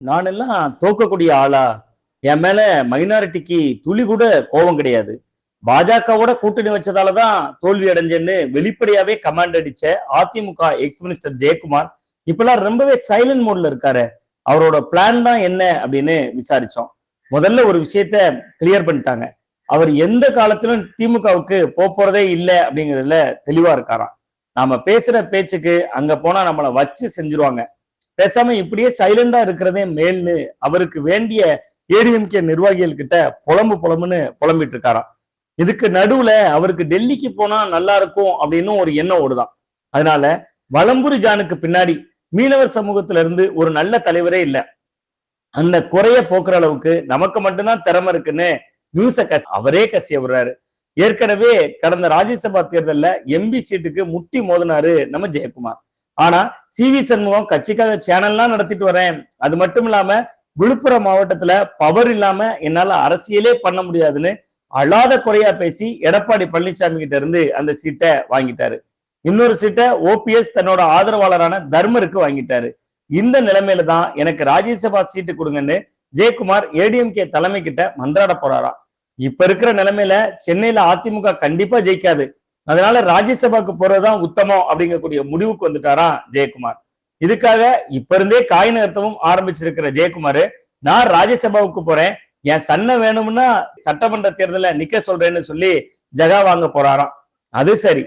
நான் எல்லாம் தோக்கக்கூடிய ஆளா? என் மேல மைனாரிட்டிக்கு துளி கூட கோபம் கிடையாது. பாஜகவோட கூட்டணி வச்சதாலதான் தோல்வி அடைஞ்சேன்னு வெளிப்படையாவே கமாண்ட் அடிச்ச அதிமுக எக்ஸ் மினிஸ்டர் ஜெயக்குமார் இப்பெல்லாம் ரொம்பவே சைலண்ட் மோட்ல இருக்காரு. அவரோட பிளான் தான் என்ன அப்படின்னு விசாரிச்சோம். முதல்ல ஒரு விஷயத்த கிளியர் பண்ணிட்டாங்க. அவர் எந்த காலத்திலும் திமுகவுக்கு போறதே இல்லை அப்படிங்கிறதுல தெளிவா இருக்காராம். நாம பேசுற பேச்சுக்கு அங்க போனா நம்மளை வச்சு செஞ்சிருவாங்க. பேசாம இப்படியே சைலண்டா இருக்கிறதே மேல்னு அவருக்கு வேண்டிய ஏடிஎம்கே நிர்வாகிகள் கிட்ட புலம்பு புலம்புன்னு புலம்பிட்டு இருக்காராம். இதுக்கு நடுவுல அவருக்கு டெல்லிக்கு போனா நல்லா இருக்கும் அப்படின்னு ஒரு எண்ணம் ஓடுதான் அதனால வலம்புரி ஜானுக்கு பின்னாடி மீனவர் சமூகத்துல இருந்து ஒரு நல்ல தலைவரே இல்ல. அந்த குறைய போக்குற அளவுக்கு நமக்கு மட்டும்தான் திறமை இருக்குன்னு நியூஸ கசி அவரே கசிய விடுறாரு ஏற்கனவே கடந்த ராஜ்யசபா தேர்தலில் எம்பி சீட்டுக்கு முட்டி மோதினாரு நம்ம ஜெயக்குமார். ஆனா சி வி சண்முகம் கட்சிக்காக சேனல்லாம் நடத்திட்டு வரேன். அது மட்டும் இல்லாம விழுப்புரம் மாவட்டத்துல பவர் இல்லாம என்னால அரசியலே பண்ண முடியாதுன்னு அழாத குறையா பேசி எடப்பாடி பழனிசாமி கிட்ட இருந்து அந்த சீட்டை வாங்கிட்டாரு. இன்னொரு சீட்டை ஓபிஎஸ் தன்னோட ஆதரவாளரான தர்மருக்கு வாங்கிட்டாரு. இந்த நிலைமையில தான் எனக்கு ராஜ்யசபா சீட்டு கொடுங்கன்னு ஜெயக்குமார் ஏடிஎம்கே தலைமை கிட்ட மன்றாட போறாராம். இப்ப இருக்கிற நிலைமையில சென்னையில அதிமுக கண்டிப்பா ஜெயிக்காது. அதனால ராஜ்யசபாக்கு போறதுதான் உத்தமம் அப்படிங்கக்கூடிய முடிவுக்கு வந்துட்டாராம் ஜெயக்குமார். இதுக்காக இப்ப இருந்தே காய் நகர்த்தவும் ஆரம்பிச்சிருக்கிற ஜெயக்குமார் நான் ராஜ்யசபாவுக்கு போறேன் என் சன்ன வேணும்னா சட்டமன்ற தேர்தல நிக்க சொல்றேன்னு சொல்லி ஜகா வாங்க போறாராம். அது சரி.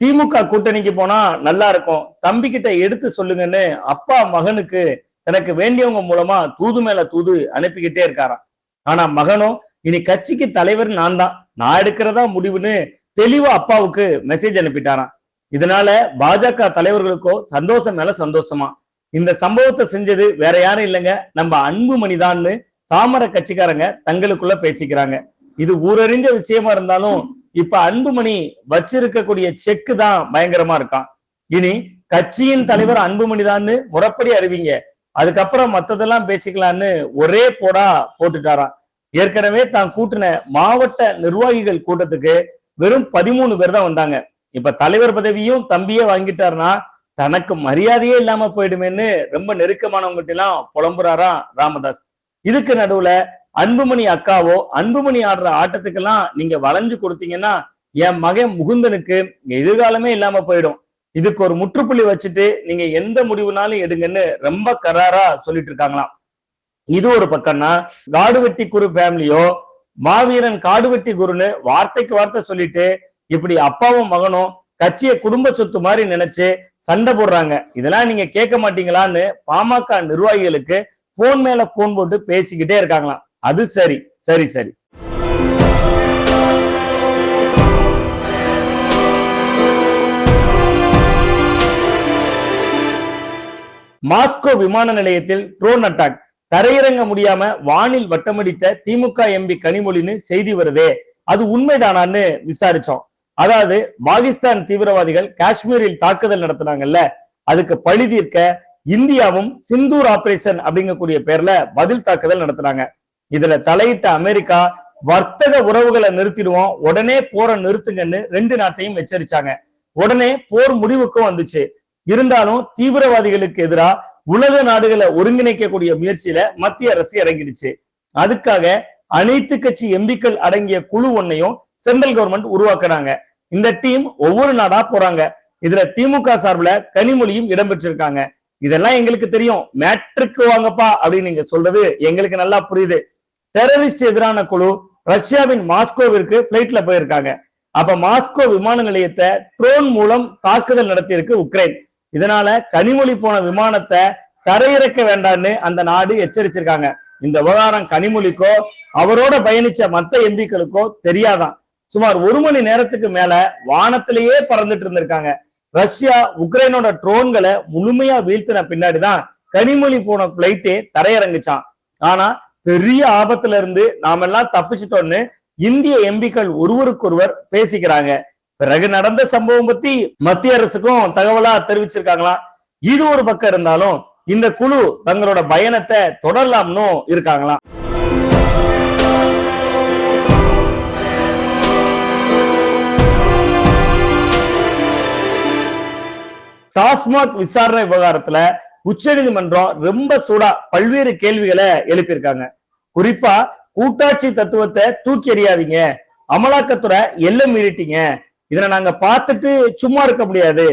திமுக கூட்டணிக்கு போனா நல்லா இருக்கும். தம்பி கிட்ட எடுத்து சொல்லுங்கன்னு அப்பா மகனுக்கு தனக்கு வேண்டியவங்க மூலமா தூது மேல தூது அனுப்பிக்கிட்டே இருக்காராம். ஆனா மகனும் இனி கட்சிக்கு தலைவர் நான் தான். நான் எடுக்கிறதா முடிவுன்னு தெளிவா அப்பாவுக்கு மெசேஜ் அனுப்பிட்டாராம். இதனால பாஜக தலைவர்களுக்கோ சந்தோஷம் மேல சந்தோஷமா. இந்த சம்பவத்தை செஞ்சது வேற யாரும் இல்லைங்க. நம்ம அன்புமணிதான்னு தாமர கட்சிக்காரங்க தங்களுக்குள்ள பேசிக்கிறாங்க. இது ஊரறிஞ்ச விஷயமா இருந்தாலும் இப்ப அன்புமணி வச்சிருக்கக்கூடிய செக்கு தான் பயங்கரமா இருக்கான் இனி கட்சியின் தலைவர் அன்புமணிதான்னு முறப்படி அறிவிங்க. அதுக்கப்புறம் மத்ததெல்லாம் பேசிக்கலான்னு ஒரே போடா போட்டுட்டாராம். ஏற்கனவே தான் கூட்டின மாவட்ட நிர்வாகிகள் கூட்டத்துக்கு வெறும் பதிமூணு பேர் தான் வந்தாங்க. இப்ப தலைவர் பதவியும் தம்பியே வாங்கிட்டாருன்னா தனக்கு மரியாதையே இல்லாம போயிடுமேன்னு ரொம்ப நெருக்கமானவங்ககிட்ட எல்லாம் புலம்புறாராம் ராமதாஸ். இதுக்கு நடுவுல அன்புமணி அக்காவோ அன்புமணி ஆடுற ஆட்டத்துக்கெல்லாம் நீங்க வளைஞ்சு கொடுத்தீங்கன்னா என் மகன் முகுந்தனுக்கு எதிர்காலமே இல்லாம போயிடும். இதுக்கு ஒரு முற்றுப்புள்ளி வச்சுட்டு நீங்க எந்த முடிவுனாலும் எடுங்கன்னு ரொம்ப கராரா சொல்லிட்டு இருக்காங்களாம். இது ஒரு பக்கம்னா காடுவெட்டி குரு ஃபேமிலியோ மாவீரன் காடுவெட்டி குருன்னு வார்த்தைக்கு வார்த்தை சொல்லிட்டு இப்படி அப்பாவும் மகனும் கட்சியை குடும்ப சொத்து மாதிரி நினைச்சு சண்டை போடுறாங்க. இதெல்லாம் நீங்க கேட்க மாட்டீங்களான்னு பாமக நிர்வாகிகளுக்கு போன் மேல போன் போட்டு பேசிக்கிட்டே இருக்காங்களாம். அது சரி சரி சரி. மாஸ்கோ விமான நிலையத்தில் ட்ரோன் அட்டாக். தரையிறங்க முடியாம வானில் வட்டமடித்த திமுக எம்பி கனிமொழின்னு செய்தி வருதே. அது உண்மைதானான்னு விசாரிச்சோம். அதாவது பாகிஸ்தான் தீவிரவாதிகள் காஷ்மீரில் தாக்குதல் நடத்தினாங்கல்ல அதுக்கு பழி தீர்க்க இந்தியாவும் சிந்தூர் ஆபரேஷன் அப்படிங்கக்கூடிய பேர்ல பதில் தாக்குதல் நடத்தினாங்க. இதுல தலையிட்ட அமெரிக்கா வர்த்தக உறவுகளை நிறுத்திடுவோம் உடனே போரை நிறுத்துங்கன்னு ரெண்டு நாட்டையும் எச்சரிச்சாங்க. உடனே போர் முடிவுக்கும் வந்துச்சு. இருந்தாலும் தீவிரவாதிகளுக்கு எதிராக உலக நாடுகளை ஒருங்கிணைக்கக்கூடிய முயற்சியில மத்திய அரசு இறங்கிடுச்சு. அதுக்காக அனைத்து கட்சி எம்பிக்கள் அடங்கிய குழு ஒன்னையும் சென்ட்ரல் கவர்மெண்ட் உருவாக்குறாங்க. இந்த டீம் ஒவ்வொரு நாடா போறாங்க. இதுல திமுக சார்பில் கனிமொழியும் இடம்பெற்றிருக்காங்க. இதெல்லாம் எங்களுக்கு தெரியும். மேட்ருக்கு வாங்கப்பா அப்படின்னு நீங்க சொல்றது எங்களுக்கு நல்லா புரியுது. டெரரிஸ்ட் எதிரான குழு ரஷ்யாவின் மாஸ்கோவிற்கு பிளைட்ல போயிருக்காங்க. அப்ப மாஸ்கோ விமான நிலையத்தை ட்ரோன் மூலம் தாக்குதல் நடத்தியிருக்கு உக்ரைன். இதனால கனிமொழி போன விமானத்தை தரையிறக்க வேண்டாம்னு அந்த நாடு எச்சரிச்சிருக்காங்க. இந்த விவகாரம் கனிமொழிக்கோ அவரோட பயணிச்ச மத்த எம்பிக்களுக்கோ தெரியாதான். சுமார் ஒரு மணி நேரத்துக்கு மேல வானத்திலேயே பறந்துட்டு இருந்திருக்காங்க. ரஷ்யா உக்ரைனோட ட்ரோன்களை முழுமையா வீழ்த்தின பின்னாடிதான் கனிமொழி போன பிளைட்டே தரையிறங்குச்சான் ஆனா பெரிய ஆபத்துல இருந்து நாமெல்லாம் தப்பிச்சிட்டோம்னு இந்திய எம்பிக்கள் ஒருவருக்கொருவர் பேசிக்கிறாங்க. பிறகு நடந்த சம்பவம் பத்தி மத்திய அரசுக்கும் தகவலா தெரிவிச்சிருக்காங்களாம் இது ஒரு பக்கம் இருந்தாலும் இந்த குழு தங்களோட பயணத்தை தொடரலாம்னு இருக்காங்களாம் டாஸ்மாக் விசாரணை விவகாரத்துல உச்ச நீதிமன்றம் ரொம்ப சூடா பல்வேறு கேள்விகளை எழுப்பியிருக்காங்க. குறிப்பா கூட்டாட்சி தத்துவத்தை தூக்கி எறியாதீங்க. அமலாக்கத்துறை எல்லை மீறிட்டீங்க. இதனை நாங்க பார்த்துட்டு சும்மா இருக்க முடியாது.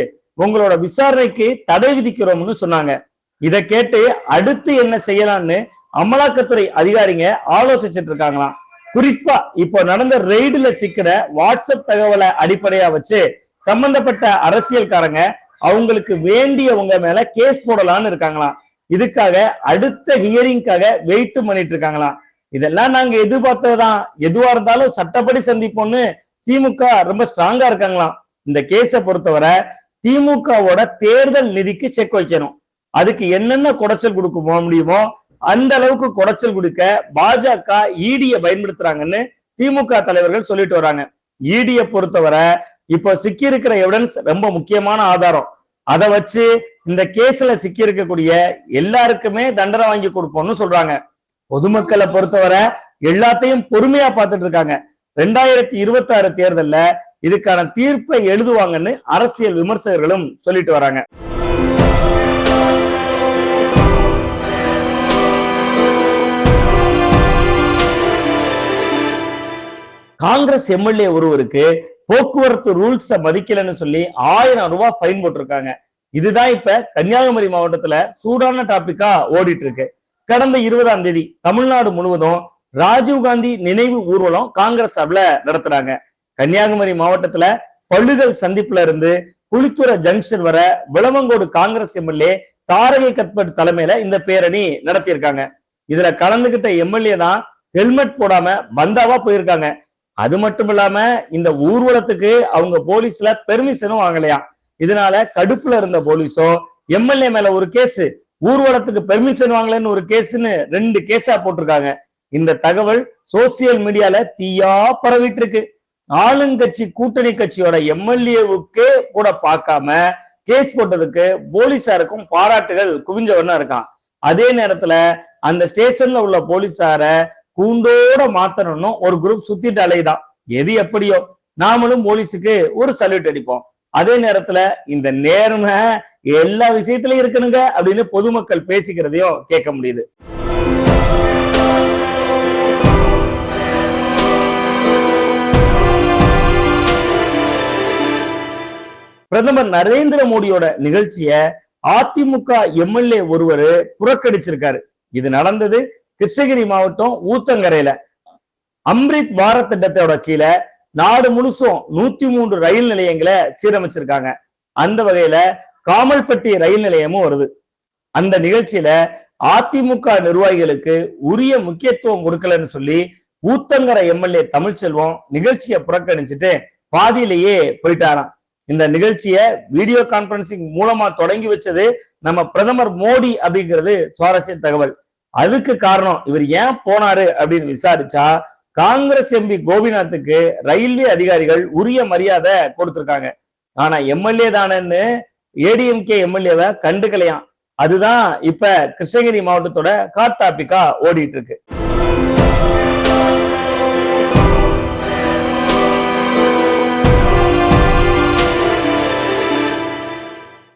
உங்களோட விசாரணைக்கு தடை விதிக்கிறோம்னு சொன்னாங்க. இதை கேட்டு அடுத்து என்ன செய்யலாம்னு அமலாக்கத்துறை அதிகாரிங்க ஆலோசிச்சுட்டு இருக்காங்களாம். குறிப்பா இப்போ நடந்த ரெய்டுல சிக்கிற வாட்ஸ்அப் தகவலை அடிப்படையா வச்சு சம்பந்தப்பட்ட அரசியல்காரங்க அவங்களுக்கு வேண்டியவங்க மேல கேஸ் போடலாம்னு இருக்காங்களாம். இதுக்காக அடுத்த ஹியரிங்காக வெயிட் பண்ணிட்டு இருக்காங்களாம். இதெல்லாம் நாங்க எதிர்பார்த்ததுதான். எதுவா இருந்தாலும் சட்டப்படி சந்திப்போம்னு திமுக ரொம்ப ஸ்ட்ராங்கா இருக்காங்களாம். இந்த கேஸை பொறுத்தவரை திமுகவோட தேர்தல் நிதிக்கு செக் வைக்கணும். அதுக்கு என்னென்ன குடைச்சல் கொடுக்க முடியுமோ அந்த அளவுக்கு குடைச்சல் கொடுக்க பாஜக இடிய பயன்படுத்துறாங்கன்னு திமுக தலைவர்கள் சொல்லிட்டு வராங்க. இடிய பொறுத்தவரை இப்போ சிக்கி இருக்கிற எவிடன்ஸ் ரொம்ப முக்கியமான ஆதாரம். அதை வச்சு இந்த கேஸ்ல சிக்கி இருக்கக்கூடிய எல்லாருக்குமே தண்டனை வாங்கி கொடுப்போம்னு சொல்றாங்க. பொதுமக்களை பொறுத்தவரை எல்லாத்தையும் பொறுமையா பார்த்துட்டு இருக்காங்க. ரெண்டாயிரத்தி இருபத்தி ஆறு தேர்தல்ல இதுக்கான தீர்ப்பை எழுதுவாங்கன்னு அரசியல் விமர்சகர்களும் சொல்லிட்டு வராங்க. காங்கிரஸ் எம்எல்ஏ ஒருவருக்கு போக்குவரத்து ரூல்ஸ மதிக்கலன்னு சொல்லி ஆயிரம் ரூபாய் ஃபைன் போட்டிருக்காங்க. இதுதான் இப்ப கன்னியாகுமரி மாவட்டத்துல சூடான டாபிக்கா ஓடிட்டு இருக்கு. கடந்த இருபதாம் தேதி தமிழ்நாடு முழுவதும் ராஜீவ்காந்தி நினைவு ஊர்வலம் காங்கிரஸ் சார்பில் நடத்துறாங்க. கன்னியாகுமரி மாவட்டத்துல பள்ளுதல் சந்திப்புல இருந்து குளித்துறை ஜங்ஷன் வர விளவங்கோடு காங்கிரஸ் எம்எல்ஏ தாரகை கட்பட் தலைமையில இந்த பேரணி நடத்தியிருக்காங்க. இதுல கலந்துகிட்ட எம்எல்ஏ தான் ஹெல்மெட் போடாம பந்தாவா போயிருக்காங்க. அது மட்டும் இல்லாம இந்த ஊர்வலத்துக்கு அவங்க போலீஸ்ல பெர்மிஷனும் வாங்கலையா. இதனால கடுப்புல இருந்த போலீஸோ எம்எல்ஏ மேல ஒரு கேஸ் ஊர்வலத்துக்கு பெர்மிஷன் வாங்கலன்னு ஒரு கேஸ்ன்னு ரெண்டு கேஸா போட்டிருக்காங்க. இந்த தகவல் சோசியல் மீடியால தீயா பரவிட்டு இருக்கு ஆளுங்கட்சி கூட்டணி கட்சியோட எம்எல்ஏவுக்கே கூட பார்க்காம கேஸ் போட்டதுக்கு போலீசாருக்கும் பாராட்டுகள் குவிஞ்சவனா இருக்கான். அதே நேரத்துல அந்த ஸ்டேஷன்ல உள்ள போலீசார கூண்டோட மாத்தணும்னு ஒரு குரூப் சுத்திட்டு அலையுதான். எது எப்படியோ. நாமளும் போலீஸுக்கு ஒரு சல்யூட் அடிப்போம். அதே நேரத்துல இந்த நேர்மை எல்லா விஷயத்திலயும் இருக்கணுங்க அப்படின்னு பொதுமக்கள் பேசிக்கிறதையும் கேட்க முடியுது. பிரதமர் நரேந்திர மோடியோட நிகழ்ச்சிய அதிமுக எம்எல்ஏ ஒருவர் புறக்கணிச்சிருக்காரு. இது நடந்தது கிருஷ்ணகிரி மாவட்டம் ஊத்தங்கரையில. அம்ரித் பாரத் திட்டத்தோட கீழே நாடு முழுசும் நூத்தி மூன்று ரயில் நிலையங்களை சீரமைச்சிருக்காங்க. அந்த வகையில காமல்பட்டி ரயில் நிலையமும் வருது. அந்த நிகழ்ச்சியில அதிமுக நிர்வாகிகளுக்கு உரிய முக்கியத்துவம் கொடுக்கலன்னு சொல்லி ஊத்தங்கரை எம்எல்ஏ தமிழ்ச்செல்வம் நிகழ்ச்சியை புறக்கணிச்சுட்டு பாதியிலேயே போயிட்டாராம். இந்த நிகழ்ச்சியை வீடியோ கான்பரன்சிங் மூலமா தொடங்கி வச்சது நம்ம பிரதமர் மோடி அப்படிங்கிறது சுவாரஸ்ய தகவல். அதுக்கு காரணம் இவர் ஏன் போனாரு அப்படின்னு விசாரிச்சா காங்கிரஸ் எம்பி கோபிநாத்துக்கு ரயில்வே அதிகாரிகள் உரிய மரியாதை கொடுத்திருக்காங்க. ஆனா எம்எல்ஏ தானேன்னு ஏடிஎம்கே எம்எல்ஏவை கண்டுக்கலையாம். அதுதான் இப்ப கிருஷ்ணகிரி மாவட்டத்தோட காட் டாபிக்கா ஓடிட்டு இருக்கு.